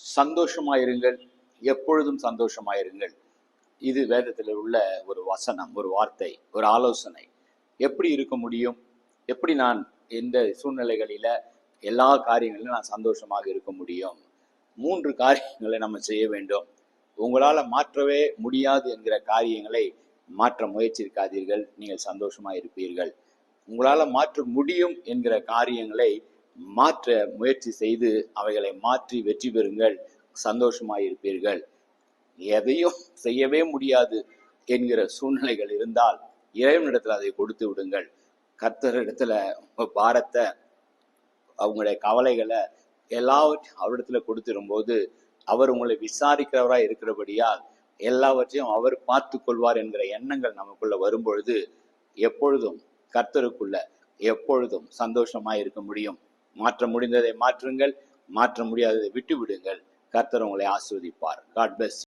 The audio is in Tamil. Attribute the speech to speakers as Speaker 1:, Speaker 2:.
Speaker 1: சந்தோஷமாயிருங்கள் எப்பொழுதும் சந்தோஷமாயிருங்கள். இது வேதத்தில் உள்ள ஒரு வசனம் ஒரு வார்த்தை ஒரு ஆலோசனை. எப்படி இருக்க முடியும்? எப்படி நான் எந்த சூழ்நிலைகளில் எல்லா காரியங்களிலும் நான் சந்தோஷமாக இருக்க முடியும்? மூன்று காரியங்களை நம்ம செய்ய வேண்டும். உங்களால் மாற்றவே முடியாது என்கிற காரியங்களை மாற்ற முயற்சிக்காதீர்கள். நீங்கள் சந்தோஷமாக இருப்பீர்கள் உங்களால் மாற்ற முடியும் என்கிற காரியங்களை மாற்ற முயற்சி செய்து அவைகளை மாற்றி வெற்றி பெறுங்கள் சந்தோஷமாக இருப்பீர்கள். எதையும் செய்யவே முடியாது என்கிற சூழ்நிலைகள் இருந்தால் இறைவனிடத்தில் அதை கொடுத்து விடுங்கள். கர்த்தரிடத்துல இடத்துல பாரத்தை அவங்களுடைய கவலைகளை எல்லாவற்றையும் அவரிடத்துல கொடுத்துரும்போது அவர் உங்களை விசாரிக்கிறவராய் இருக்கிறபடியால் எல்லாவற்றையும் அவர் பார்த்து கொள்வார் என்கிற எண்ணங்கள் நமக்குள்ள வரும்பொழுது எப்பொழுதும் கர்த்தருக்குள்ள எப்பொழுதும் சந்தோஷமா இருக்க முடியும். மாற்ற முடிந்ததை மாற்றுங்கள் மாற்ற முடியாததை விட்டு விடுங்கள் கர்த்தர் உங்களை ஆஸ்வதிப்பார் காட் பெஸ்ட்